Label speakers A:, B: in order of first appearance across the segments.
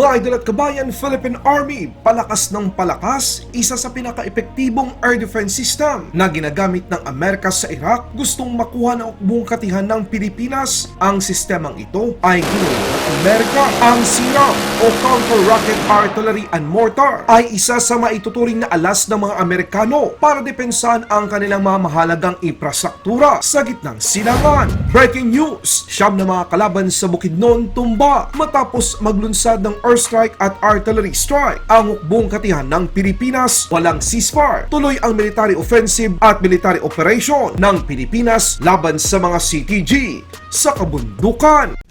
A: Mga idol at kabayan, Philippine Army, palakas ng palakas, isa sa pinaka-epektibong air defense system na ginagamit ng Amerika sa Iraq, gustong makuha ng buong katihan ng Pilipinas. Ang sistemang ito ay ginawa ng Amerika. Ang SIRAM o Counter Rocket Artillery and Mortar ay isa sa maituturing na alas ng mga Amerikano para depensahan ang kanilang mga mahalagang infrastruktura sa gitnang silangan. Breaking news! Siyam na mga kalaban sa Bukidnon tumba matapos maglunsad ng airstrike at artillery strike. Ang hukbong katihan ng Pilipinas walang ceasefire. Tuloy ang military offensive at military operation ng Pilipinas laban sa mga CTG sa kabundukan.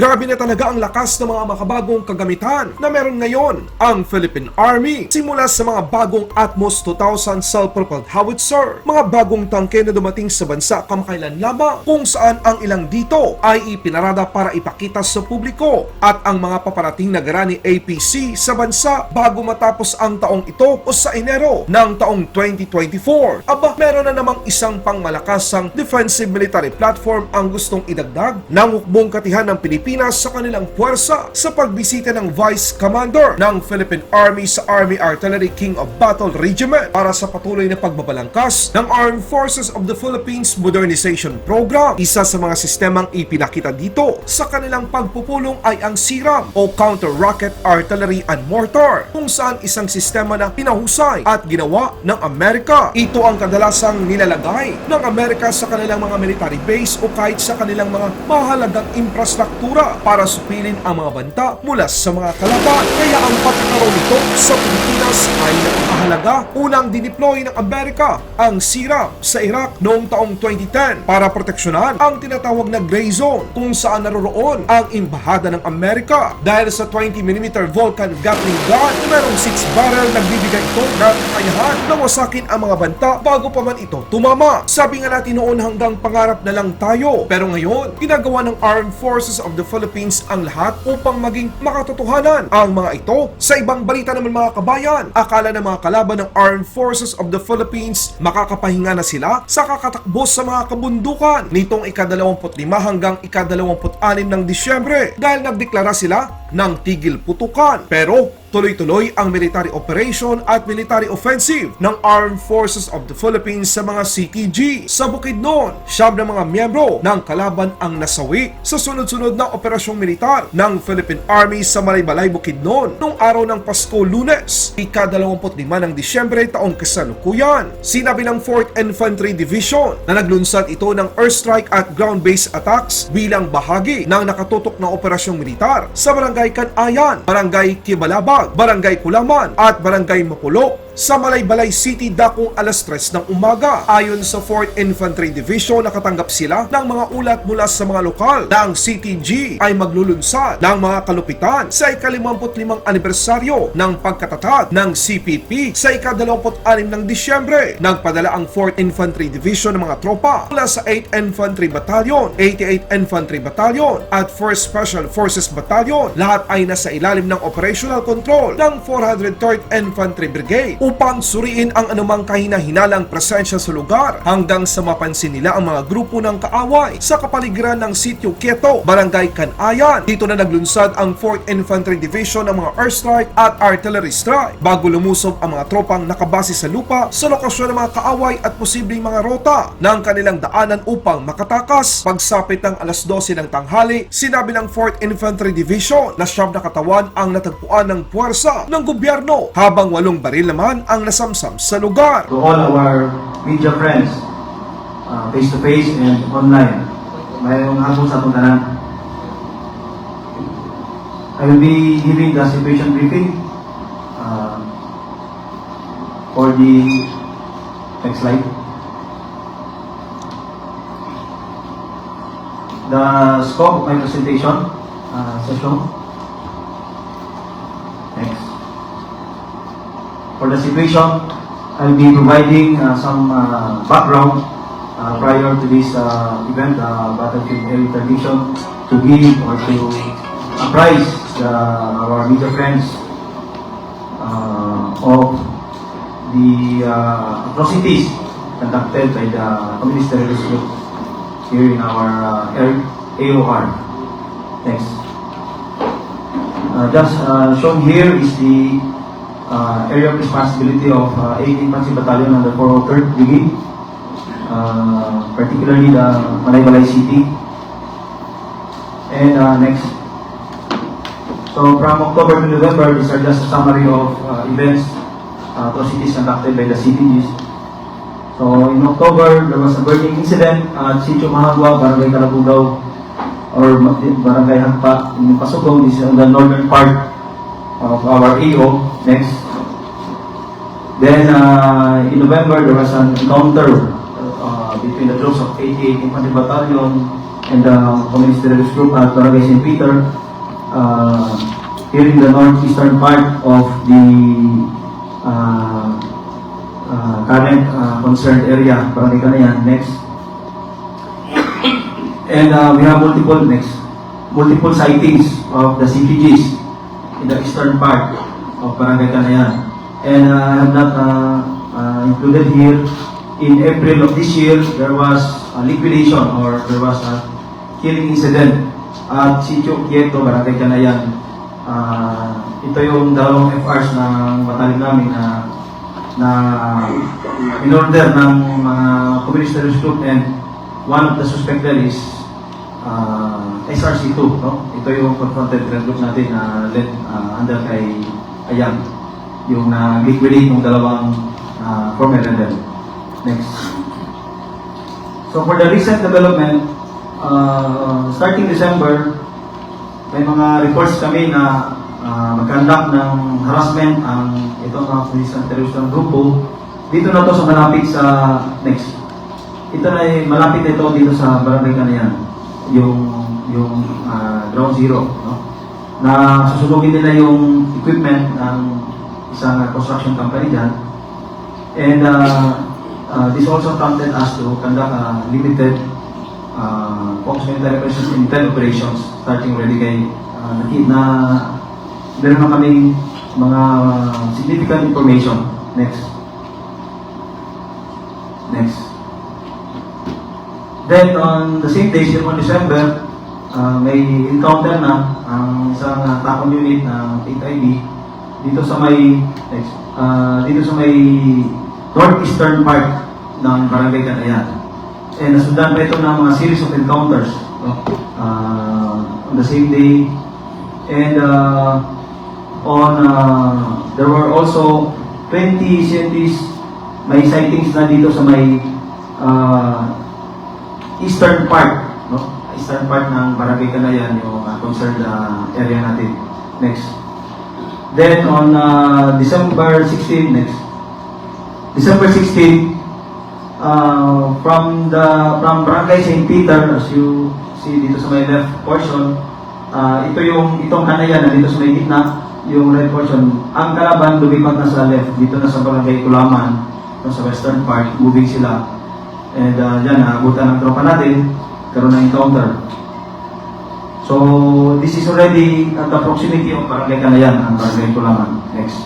A: Grabe na talaga ang lakas ng mga makabagong kagamitan na meron ngayon ang Philippine Army. Simula sa mga bagong Atmos 2000 self-propelled howitzer, mga bagong tangke na dumating sa bansa kamakailan lamang kung saan ang ilang dito ay ipinarada para ipakita sa publiko at ang mga paparating na gara ni APC sa bansa bago matapos ang taong ito o sa Enero ng taong 2024. Aba, meron na namang isang pangmalakasang defensive military platform ang gustong idagdag ng hukbong katihan ng Pilipinas sa kanilang puwersa sa pagbisita ng Vice Commander ng Philippine Army sa Army Artillery King of Battle Regiment para sa patuloy na pagbabalangkas ng Armed Forces of the Philippines Modernization Program. Isa sa mga sistemang ipinakita dito sa kanilang pagpupulong ay ang SIRAM o Counter Rocket Artillery and Mortar kung saan isang sistema na pinahusay at ginawa ng Amerika. Ito ang kadalasang nilalagay ng Amerika sa kanilang mga military base o kahit sa kanilang mga mahalagang infrastruktura para supilin ang mga banta mula sa mga kalaban. Kaya ang pagkakaroon nito sa Pilipinas ay napakahalaga. Unang dineploy ng Amerika ang SIRAM sa Iraq noong taong 2010 para proteksyonan ang tinatawag na gray zone kung saan naroroon ang imbahada ng Amerika. Dahil sa 20mm Vulcan Gatling gun merong 6 barrel nagbibigay ito ng kakayahan na wasakin ang mga banta bago pa man ito tumama. Sabi nga natin noon hanggang pangarap na lang tayo. Pero ngayon, ginagawa ng Armed Forces of the Philippines ang lahat upang maging makatotohanan ang mga ito. Sa ibang balita naman mga kabayan, akala ng mga kalaban ng Armed Forces of the Philippines makakapahinga na sila sa kakatakbo sa mga kabundukan nitong ika-25 hanggang ika-26 ng Disyembre dahil nagdeklara sila ng tigil putukan. Pero tuloy-tuloy ang military operation at military offensive ng Armed Forces of the Philippines sa mga CTG. Sa Bukidnon, siyam na mga miyembro ng kalaban ang nasawi sa sunod-sunod na operasyong militar ng Philippine Army sa Malaybalay, Bukidnon noong araw ng Pasko Lunes, ika-25 ng Disyembre taong kasalukuyan. Sinabi ng 4th Infantry Division na naglunsad ito ng airstrike at ground-based attacks bilang bahagi ng nakatutok na operasyong militar sa Barangay Kanayan, Barangay Kibalabag, Barangay Kulaman at Barangay Mapulok sa Malaybalay City dakong alas 3 ng umaga. Ayon sa 4th Infantry Division, nakatanggap sila ng mga ulat mula sa mga lokal na ang CTG ay maglulunsad ng mga kalupitan sa ika-55 anibersaryo ng pagkatatag ng CPP sa ika-26 ng Disyembre. Nagpadala ang 4th Infantry Division ng mga tropa mula sa 8th Infantry Battalion, 88th Infantry Battalion at 1st Special Forces Battalion. Lahat ay nasa ilalim ng operational control ng 403rd Infantry Brigade upang suriin ang anumang kahina-hinalang presensya sa lugar hanggang sa mapansin nila ang mga grupo ng kaaway sa kapaligiran ng sitio Quieto, Barangay Canayan. Dito na naglunsad ang 4th Infantry Division ng mga airstrike at artillery strike bago lumusob ang mga tropang nakabase sa lupa sa lokasyon ng mga kaaway at posibleng mga rota ng kanilang daanan upang makatakas. Pagsapit ng alas 12 ng tanghali, sinabi ng 4th Infantry Division na siyam na katawan ang natagpuan ng puwersa ng gobyerno habang walong baril naman ang nasamsam sa lugar.
B: to all our media friends, uh, face-to-face and online. Mayroong hapon sa itong tanan. I will be giving the situation briefing uh, for the next slide. The scope of my presentation uh, session. For the situation, I'll be providing uh, some uh, background uh, prior to this uh, event, uh, Battlefield Air Interdiction, to give or to apprise the, our media friends uh, of the uh, atrocities conducted by the communist terrorist group here in our uh, AOR. Next. Uh, just uh, shown here is the uh, area of responsibility of uh, 18th Pansi Battalion under 403rd Brigade, uh, particularly the Malaybalay City. And uh, next. So from October to November, these are just a summary of uh, events, uh, atrocities conducted by the CPGs. So in October, there was a burning incident at Sitio Mahagua, Barangay Calabugao, or Barangay Hagpa, in Pasugong. This is on the northern part of our AO. Next. Then uh, in November, there was an encounter uh, between the troops of 88 Infantry Battalion and the Communist Terrorist Group at Barangay St. Peter uh, here in the northeastern part of the uh, uh, current uh, concerned area, Barangay Kanayan. Next. And uh, we have multiple next, multiple sightings of the CPGs in the eastern part of Barangay Kanayan. And uh, I have not uh, uh, included here, in April of this year, there was a liquidation or there was a killing incident at Sitio Quieto, Barangay Kanayan. Ah, ito yung dalawang FRs ng batalyon namin na na in order ng mga communist terrorist group and one of the suspected is uh, SRC2, no? Ito yung confronted terrorist group natin na led ah, under kay Ayan, yung na-liquidate ng dalawang uh, former rebel. Next. So for the recent development, uh, starting December, may mga reports kami na uh, mag-conduct ng harassment ang itong mga pulis ng teroristang grupo. Dito na to sa malapit sa next. Ito na ay malapit na ito dito sa Barangay Kanayan. Yung yung uh, ground zero, no? Na susunugin nila yung equipment ng isang construction company dyan. And uh, uh, this also prompted us to conduct a limited uh, focus military operations in 10 operations starting already kay uh, na meron na kaming mga significant information. Next. Next. Then on the same day, on December, uh, may encounter na ang isang uh, TACOM unit ng 8IB dito sa may uh, dito sa may northeastern part ng Barangay Canayan. And nasundan pa ito ng mga series of encounters uh, on the same day. And uh, on, uh, there were also 20 CNTs, may sightings na dito sa may uh, eastern part, no? Eastern part ng Barangay Canayan, yung uh, concerned uh, area natin. Next. Then on uh, December 16, next. December 16, uh, from the from Barangay St. Peter, as you see dito sa may left portion, uh, ito yung itong kanayan na dito sa may gitna, yung red portion. Ang kalaban lumipat na sa left, dito na sa Barangay Kulaman, sa western part, moving sila. And uh, dyan, naabutan ng tropa natin, karoon ng encounter. So, this is already at the proximity of Barangay Kanayan, ang Barangay Kulaman. Next.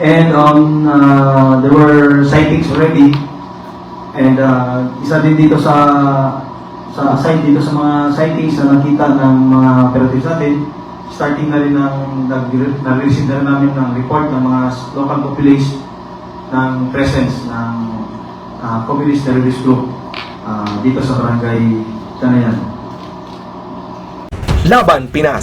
B: And um, uh, there were sightings already. And uh, isa din dito sa sa site dito sa mga sightings na nakita ng mga operatives natin. Starting na rin ng nag- nag-receive na rin namin ng report ng mga local population ng presence ng uh, communist terrorist group uh, dito sa barangay Kanayan.
A: Laban Pinas